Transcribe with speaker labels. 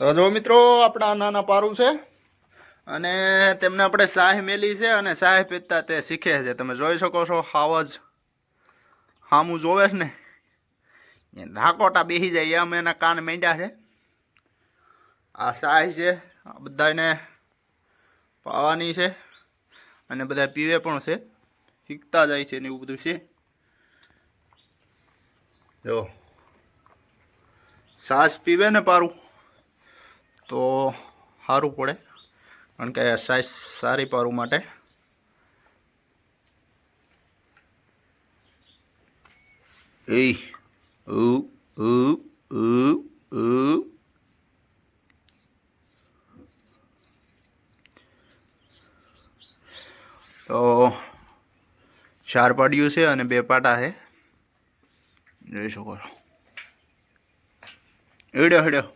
Speaker 1: જો મિત્રો, આપણા નાના પારું છે. અને તેમને આપણે સાહ મેલી છે અને સાહ પીતા તે શીખે છે. તમે જોઈ શકો છો હાવજ. હામું જોવે ને. ધાકોટા બેસી જાય, એમ એના કાન મેંડ્યા છે. આ સાહ છે. આ બધાને પાવાની છે. અને બધા પીવે પણ છે. શીખતા જાય છે ને એવું બધું છે. જો. સાસ પીવે ને પારું? તો સારું પડે કારણ કે સાઈઝ સારી પારું માટે. એ તો ચાર પાડ્યું છે અને બે પાટા છે. જોઈ શકો છો. હેડ્યો હેડ્યો